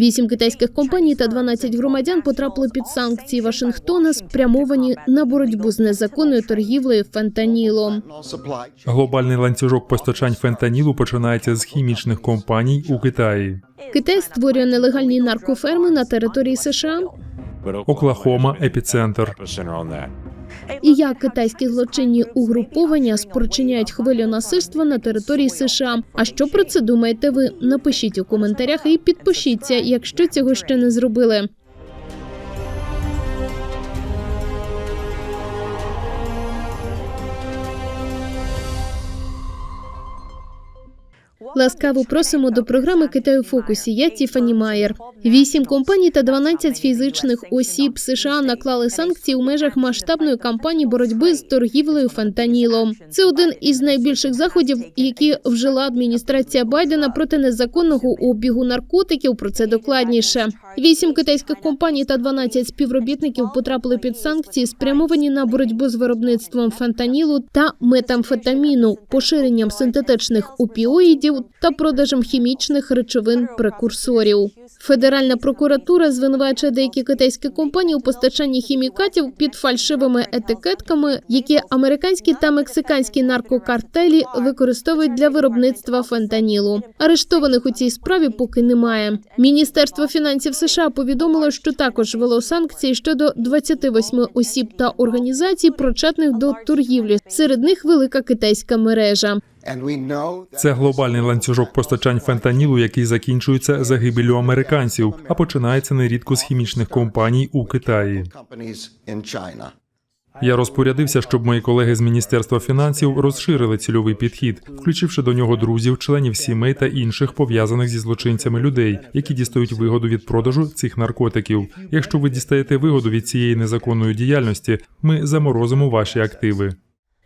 Вісім китайських компаній та 12 громадян потрапили під санкції Вашингтона, спрямовані на боротьбу з незаконною торгівлею фентанілом. Глобальний ланцюжок постачань фентанілу починається з хімічних компаній у Китаї. Китай створює нелегальні наркоферми на території США. Оклахома епіцентр. І як китайські злочинні угруповання спричиняють хвилю насильства на території США. А що про це думаєте ви? Напишіть у коментарях і підпишіться, якщо цього ще не зробили. Ласкаво просимо до програми Китаю в фокусі. Я Тіфані Майер. Вісім компаній та 12 фізичних осіб США наклали санкції у межах масштабної кампанії боротьби з торгівлею фентанілом. Це один із найбільших заходів, які вжила адміністрація Байдена проти незаконного обігу наркотиків. Про це докладніше. Вісім китайських компаній та 12 співробітників потрапили під санкції, спрямовані на боротьбу з виробництвом фентанілу та метамфетаміну, поширенням синтетичних опіоїдів та продажем хімічних речовин прекурсорів. Федеральна прокуратура звинувачує деякі китайські компанії у постачанні хімікатів під фальшивими етикетками, які американські та мексиканські наркокартелі використовують для виробництва фентанілу. Арештованих у цій справі поки немає. Міністерство фінансів США повідомило, що також ввело санкції щодо 28 осіб та організацій, причетних до торгівлі. Серед них велика китайська мережа. Це глобальний ланцюжок постачань фентанілу, який закінчується загибелю американців, а починається нерідко з хімічних компаній у Китаї. Я розпорядився, щоб мої колеги з міністерства фінансів розширили цільовий підхід, включивши до нього друзів, членів сімей та інших пов'язаних зі злочинцями людей, які дістають вигоду від продажу цих наркотиків. Якщо ви дістаєте вигоду від цієї незаконної діяльності, ми заморозимо ваші активи.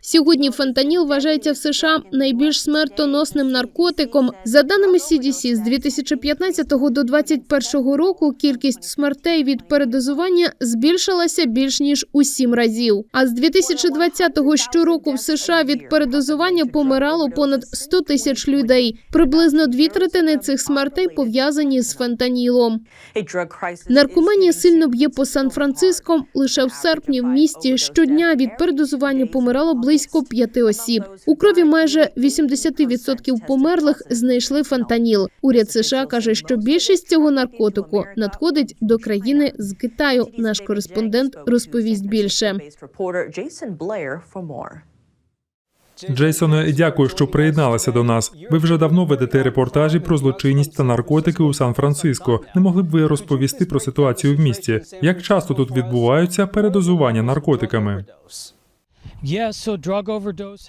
Сьогодні фентаніл вважається в США найбільш смертоносним наркотиком. За даними CDC, з 2015 до 2021 року кількість смертей від передозування збільшилася більш ніж у сім разів. А з 2020-го щороку в США від передозування помирало понад 100 тисяч людей. Приблизно дві третини цих смертей пов'язані з фентанілом. Наркоманія сильно б'є по Сан-Франциско. Лише в серпні в місті щодня від передозування помирало близько п'яти осіб. У крові майже 80% померлих знайшли фентаніл. Уряд США каже, що більшість цього наркотику надходить до країни з Китаю. Наш кореспондент розповість більше. Джейсоне, дякую, що приєдналися до нас. Ви вже давно ведете репортажі про злочинність та наркотики у Сан-Франциско. Не могли б ви розповісти про ситуацію в місті? Як часто тут відбуваються передозування наркотиками?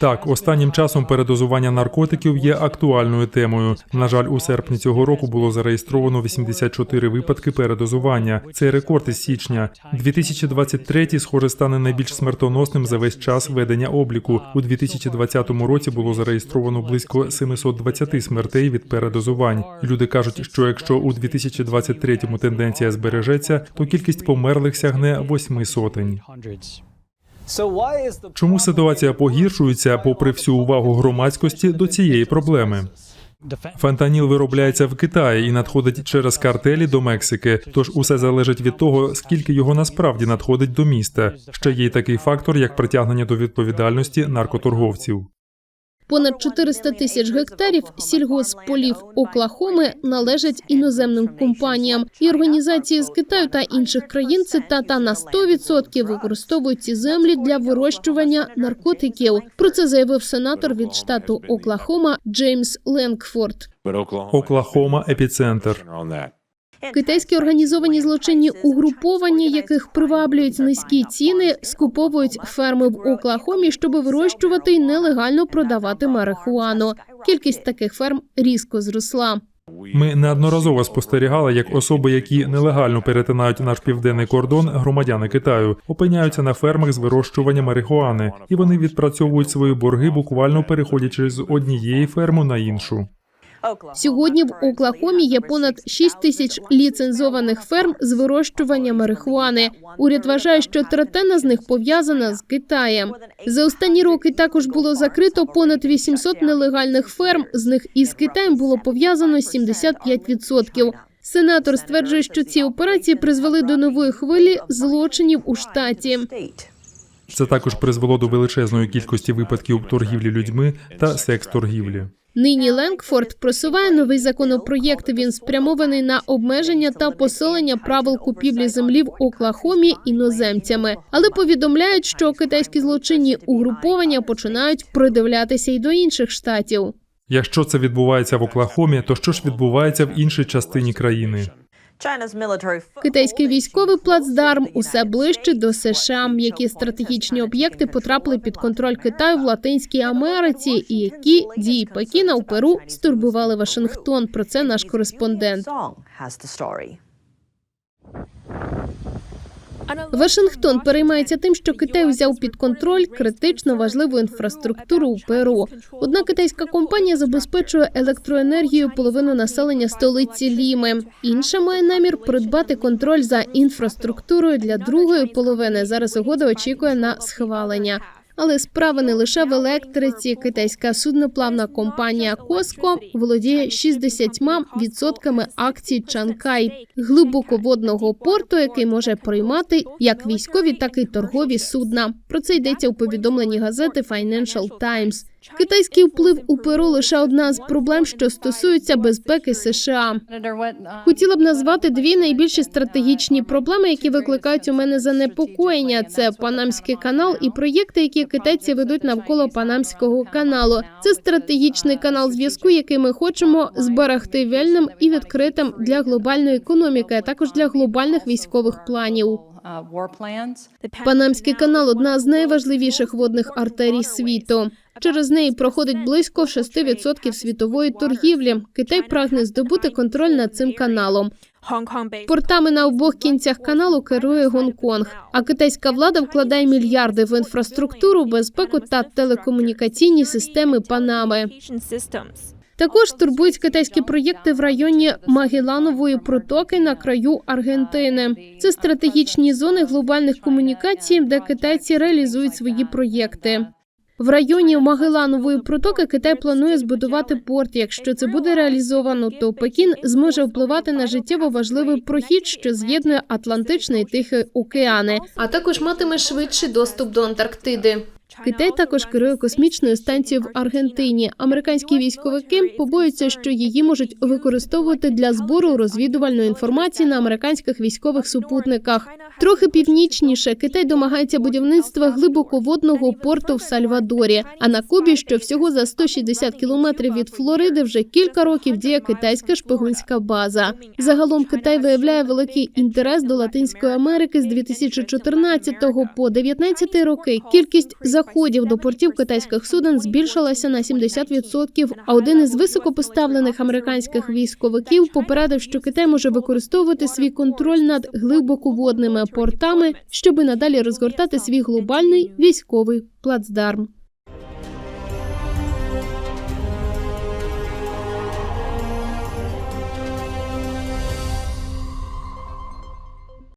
Так, останнім часом передозування наркотиків є актуальною темою. На жаль, у серпні цього року було зареєстровано 84 випадки передозування. Це рекорд із січня. 2023, схоже, стане найбільш смертоносним за весь час ведення обліку. У 2020 році було зареєстровано близько 720 смертей від передозувань. Люди кажуть, що якщо у 2023 тенденція збережеться, то кількість померлих сягне восьми сотень. Чому ситуація погіршується, попри всю увагу громадськості до цієї проблеми? Фентаніл виробляється в Китаї і надходить через картелі до Мексики. Тож усе залежить від того, скільки його насправді надходить до міста. Ще є й такий фактор, як притягнення до відповідальності наркоторговців. Понад 400 тисяч гектарів сільгосполів Оклахоми належать іноземним компаніям. І організації з Китаю та інших країн цитата на 100% використовують ці землі для вирощування наркотиків. Про це заявив сенатор від штату Оклахома Джеймс Ленкфорд. Оклахома епіцентр. Китайські організовані злочинні угруповання, яких приваблюють низькі ціни, скуповують ферми в Оклахомі, щоб вирощувати і нелегально продавати марихуану. Кількість таких ферм різко зросла. Ми неодноразово спостерігали, як особи, які нелегально перетинають наш південний кордон, громадяни Китаю, опиняються на фермах з вирощування марихуани, і вони відпрацьовують свої борги, буквально переходячи з однієї ферми на іншу. Сьогодні в Оклахомі є понад 6 тисяч ліцензованих ферм з вирощування марихуани. Уряд вважає, що третина з них пов'язана з Китаєм. За останні роки також було закрито понад 800 нелегальних ферм. З них із Китаєм було пов'язано 75%. Сенатор стверджує, що ці операції призвели до нової хвилі злочинів у штаті. Це також призвело до величезної кількості випадків торгівлі людьми та секс-торгівлі. Нині Ленкфорд просуває новий законопроєкт. Він спрямований на обмеження та посилення правил купівлі землі в Оклахомі іноземцями, але повідомляють, що китайські злочинні угруповання починають придивлятися й до інших штатів. Якщо це відбувається в Оклахомі, то що ж відбувається в іншій частині країни? Китайський військовий плацдарм усе ближче до США, які стратегічні об'єкти потрапили під контроль Китаю в Латинській Америці, і які дії Пекіна у Перу стурбували Вашингтон. Про це наш кореспондент. Вашингтон переймається тим, що Китай взяв під контроль критично важливу інфраструктуру у Перу. Одна китайська компанія забезпечує електроенергію половину населення столиці Ліми. Інша має намір придбати контроль за інфраструктурою для другої половини. Зараз угода очікує на схвалення. Але справа не лише в електриці. Китайська судноплавна компанія Коско володіє 60% акцій Чанкай глибоководного порту, який може приймати як військові, так і торгові судна. Про це йдеться у повідомленні газети Financial Times. Китайський вплив у Перу лише одна з проблем, що стосуються безпеки США. Хотіла б назвати дві найбільші стратегічні проблеми, які викликають у мене занепокоєння. Це Панамський канал і проєкти, які китайці ведуть навколо Панамського каналу. Це стратегічний канал зв'язку, який ми хочемо зберегти вільним і відкритим для глобальної економіки, а також для глобальних військових планів. Панамський канал одна з найважливіших водних артерій світу. Через неї проходить близько 6% світової торгівлі. Китай прагне здобути контроль над цим каналом. Портами на обох кінцях каналу керує Гонконг. А китайська влада вкладає мільярди в інфраструктуру, безпеку та телекомунікаційні системи Панами. Також турбують китайські проєкти в районі Магеланової протоки на краю Аргентини. Це стратегічні зони глобальних комунікацій, де китайці реалізують свої проєкти. В районі Магеланової протоки Китай планує збудувати порт. Якщо це буде реалізовано, то Пекін зможе впливати на життєво важливий прохід, що з'єднує Атлантичний і Тихий океани, а також матиме швидший доступ до Антарктиди. Китай також керує космічною станцією в Аргентині. Американські військовики побоюються, що її можуть використовувати для збору розвідувальної інформації на американських військових супутниках. Трохи північніше Китай домагається будівництва глибоководного порту в Сальвадорі. А на Кубі, що всього за 160 кілометрів від Флориди, вже кілька років діє китайська шпигунська база. Загалом Китай виявляє великий інтерес до Латинської Америки з 2014 по 19 роки. Кількість заходів до портів китайських суден збільшилася на 70%, А один із високопоставлених американських військовиків попередив, що Китай може використовувати свій контроль над глибоководними портами, щоби надалі розгортати свій глобальний військовий плацдарм.